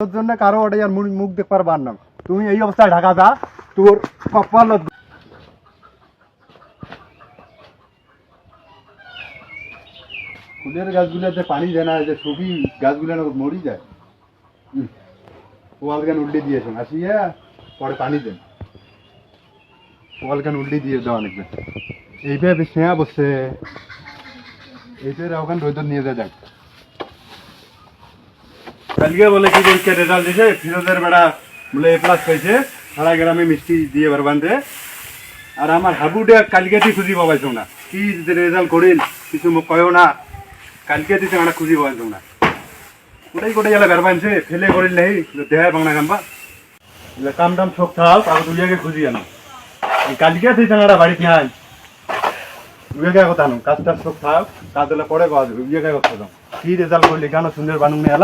তোর জন্য কারও ওটা মুখ- না। তুমি এই অবস্থায় ঢাকা যা, তোর কপাল ফুলের গাছগুলোতে পানি দেয় না যে গাছগুলো মরি যায়। উল্টে দিয়েছেন আসিয়া পরে পানি দেন। ওয়াল গান উল্টে দিয়ে দেওয়া লাগবে এইভাবে সেয়া বসছে এইটার ওখান রোদ নিয়ে যায়, দেখ। কালকে বলে কি পরীক্ষা রেজাল্ট দিছে, ফিরোজের বেড়া বলে এ প্লাস পাইছে, সারা গ্রামে মিষ্টি দিয়ে বারবান্ধে আর আমার হাবুটা কালকে তুই খুঁজি পাবাইছ না। কি রেজাল্ট করিল, কিছু মোক কয়ও না। কালকে তুই আমরা খুঁজি পাবাইছ না। কোটাই কোটাই গেলে বেরবানছে ফেলে করিল নেই দেহায় বাংলা কানবা এলে কাম টাম সব থাক তুই আগে খুঁজি আনো। কালকে তুই টাঙাটা বাড়িতে আন উইয়াকে কথা নো কাজ টাজ সব থাক, কাজ পরে কাজ উইয়াকে কথা কি রেজাল্ট করলি, কেন সুন্দর বানুন নিয়ে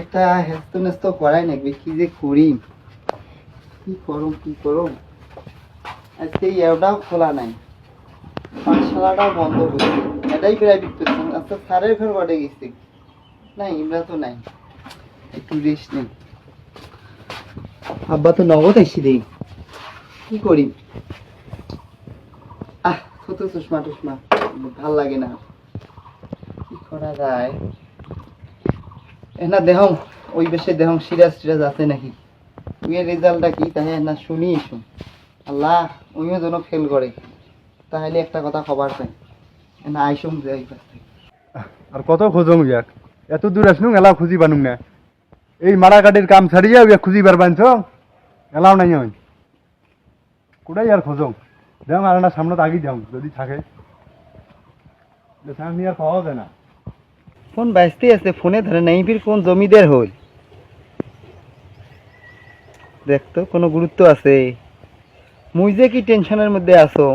একটা হেস্ত নেস্ত করাই নাকবে, কি যে করি কি করুম কি করুম? আজকে এটাও খোলা নাই। পাঠশালাটাও বন্ধ করছে এটাই প্রাইভেট করছেন আচ্ছা স্যারের ঘর বাড়ে গেছে। না ইমরা তো নাই। একটু রেস্ট নেই। আব্বা তো নগদ এসে দেই। কি করি আহ ছোট চশমা টুসমা ভালো লাগে না। কি করা যায়? এনা দেহং, ওই বেশে দেহং সিরাজ সিরাজ আছে নাকি? তুই রেজাল্টটা কি? তাহলে না শুনি শুন। আল্লাহ, উইও যেন ফেল করে। তাহলে একটা কথা খবর পাই না আইসুম যে আর কত খোঁজং ইয়াক? এত দূর আসনু এলাও খুঁজি বানুম না। এই মারা মারাকাটির কাম ছাড়িয়া ইয়াক খুঁজি বার বানছ এলাও নাই ওই কোটাই আর খোঁজং দেখ আর না সামনে আগি যাও যদি থাকে। আমি আর পাওয়া যায় না। ফোন ব্যস্ত আছে, ফোনে ধরে নাই, ফির কোন জমিদের হল দেখতো কোনো গুরুত্ব আছে। মুই যে কি টেনশনের মধ্যে আছো,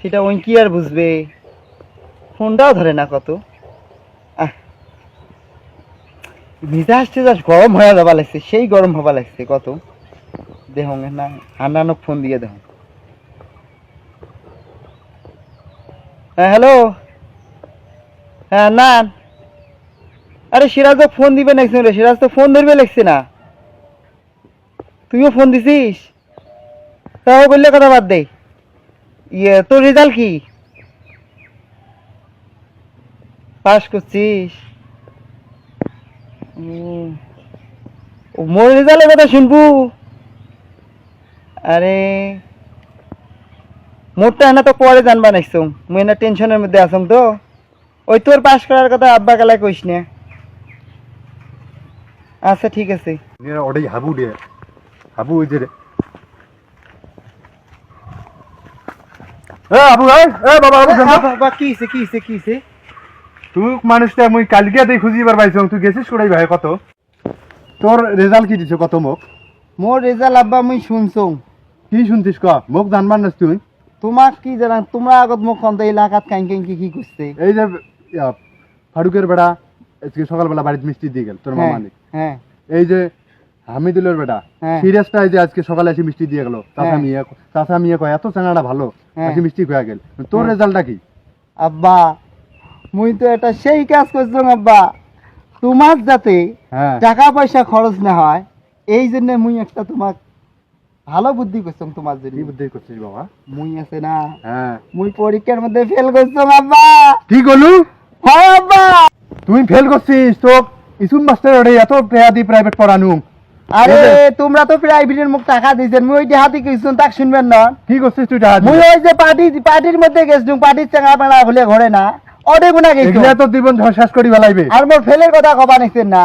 সেটা ওই কি আর বুঝবে? ফোনটাও ধরে না কত। মিজাজ টেজাজ গরম হয়ে যাবা লাগছে, সেই গরম হবা লাগছে কত। দেহ না আন্নানক ফোন দিয়ে দেহ হ্যাঁ হ্যালো। হ্যাঁ না। আরে সিরাজ তো ফোন দিবে রে সিরাজ তো ফোন ধরবে লাগছে না। তুমিও ফোন দিছিস? তাও বললে কথা বাদ দে। ইয়ে তোর রেজাল্ট কি? পাস করছিস? মোর রেজাল্টের কথা শুনবু? আরে। মোরটা এনা তো পরে জানবা নাইছো মুই এনা টেনশনের মধ্যে আছম তো। ওই তোর পাস করার কথা আব্বা কালা কইস না। আচ্ছা ঠিক আছে। ওটাই হাবু দিয়ে হাবু ওই যে রে। এ এ বাবা। বাবা কি হইছে কি হইছে কি হইছে? তুই মানুষটা মুই কালকে তুই খুঁজি বার তুই গেছিস কোটাই ভাই? কত? তোর রেজাল্ট কি দিছে? কত মোক মোর রেজাল্ট আব্বা মুই শুনছং কি শুনতিস ক? মোক জানবার নাস তুই। তোমাক কি জানা তোমরা আগত মোক এলাকাত কাইন কাইন কি কি করছে? এই যে ফারুকের বেড়া আজকে সকালবেলা বাড়িতে মিষ্টি দিয়ে গেল তোর হ্যাঁ, মামা হ্যাঁ। এই যে হামিদুলের বেটা হ্যাঁ। সিরিয়াসটা এই যে আজকে সকালে এসে মিষ্টি দিয়ে গেল চাচা হ্যাঁ। মিয়া চাচা মিয়া কয় এত চাঙাটা ভালো। আজকে মিষ্টি খোয়া গেল। তোর। রেজাল্টটা কি? আব্বা মুই তো এটা সেই কাজ করছং আব্বা। তোমার যাতে টাকা পয়সা খরচ না হয় এই জন্য মুই একটা তোমাক ভালো বুদ্ধি করছং তোমার জন্য। বুদ্ধি করছিস বাবা? মুই আছে না হ্যাঁ। মুই পরীক্ষার মধ্যে ফেল করছং আব্বা। কি গলু হ্যাঁ আব্বা। তুই ফেল করছিস তো ইসুন মাস্টার ওরে এত পেয়া দি প্রাইভেট পড়ানু। আরে তোমরা তো প্রাইভেটের মুখ টাকা দিয়েছেন। মুই ওই দেহাতি কিছু তাক শুনবেন না। কি করছিস তুই টাকা মুই ওই যে পার্টি পার্টির মধ্যে গেছিলাম পার্টির চাঙা পাড়া হলে ঘরে না। অডে গুনা গেছি এগুলা তো জীবন শেষ করি বেলাইবে আর মোর ফেলের কথা কবা নিছেন না।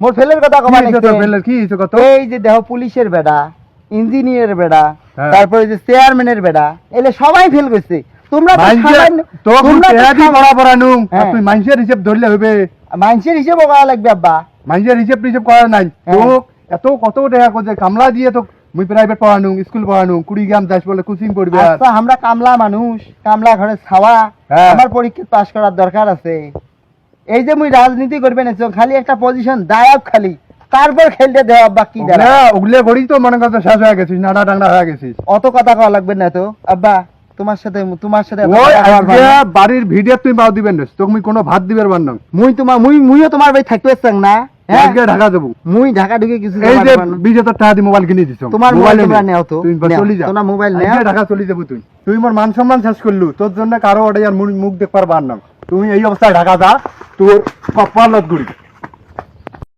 মোর ফেলের কথা কবা হইছে তোর নিছেন? ফেলের কি হইছে কত? এই যে দেহ পুলিশের বেড়া ইঞ্জিনিয়ারের বেড়া হ্যাঁ। তারপরে যে চেয়ারম্যানের বেড়া এলে সবাই ফেল করছে। তোমরা তো মাইনসে সামান্য- তো তোমরা তো পেয়া দি সামান্য- পড়া পড়ানু? আর। তুই মানুষের হিসেব ধরলে হইবে মানুষের হিসেবে করা লাগবে আব্বা। মানুষের হিসেব টিসেব করা নাই। তো এত কত টাকা করছে কামলা দিয়ে তো মুই প্রাইভেট পড়ানু স্কুল পড়ানু কুড়ি যাস বলে কোচিং পড়বি আচ্ছা আমরা কামলা মানুষ কামলা ঘরে ছাওয়া। হ্যাঁ। আমার পরীক্ষা পাস করার দরকার আছে। এই যে মুই রাজনীতি করবেন খালি একটা পজিশন দায়ক খালি। তারপর খেলতে দেওয়া আব্বা কি দাঁড়া ওগুলা ওগুলা তো মনে করতে শেষ হয়ে গেছিস নাড়া ডাংরা হয়ে গেছিস। অত কথা কওয়া লাগবে না তো আব্বা। তোমার সাথে তোমার সাথে এত ওই আজকে বাড়ির ভিডিও তুই বাউ দিবেন না তুমি কোনো ভাত দিবার বার না। মুই তোমার মুই মুইও তোমার ভাই থাকতে চাং না হ্যাঁ? আজকে ঢাকা মুই ঢাকা ঢুকে কিছু এই যে টাকা দিয়ে মোবাইল কিনে দিছো। তোমার মোবাইল মোবাইলে তোমরা নেই। তো। তুই বা নেও। চলি যা। তোমরা মোবাইল ঢাকা চলে যাব তুই। তুই মোর মান সম্মান শেষ করলু তোর জন্য কারও মুখ দেখবার বার না। তুমি এই অবস্থায় ঢাকা যা তোর কপালত গুড়ি